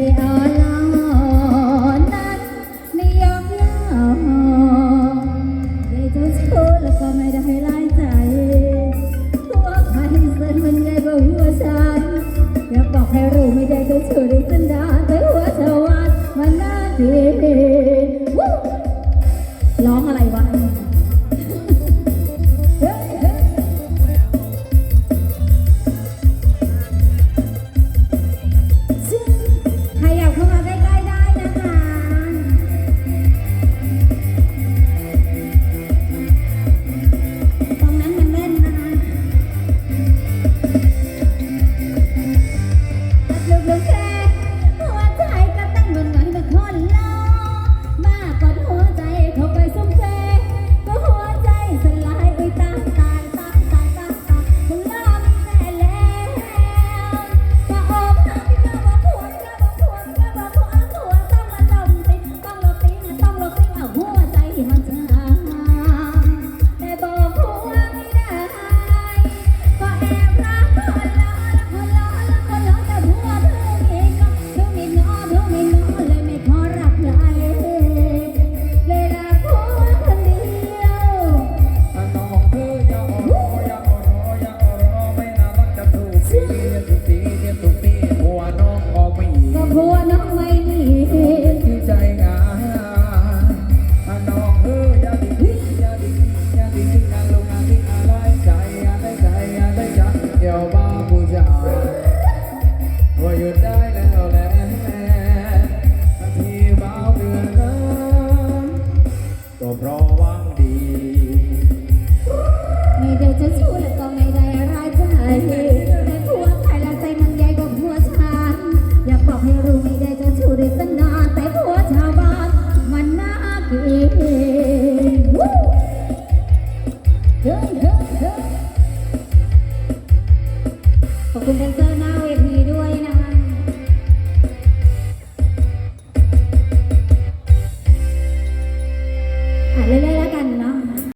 ไม่ได้ร้ายใจ จะชู้แล้วก็ไม่ได้ร้ายใจแต่ผัวใครละใจมันใหญ่กว่าผัวฉันอยากบอกให้รู้ไม่ได้จะชู้ได้นาแต่ผัวชาวบ้านมันน่าเกลียดขอบคุณแดนเซอร์หน้าเวที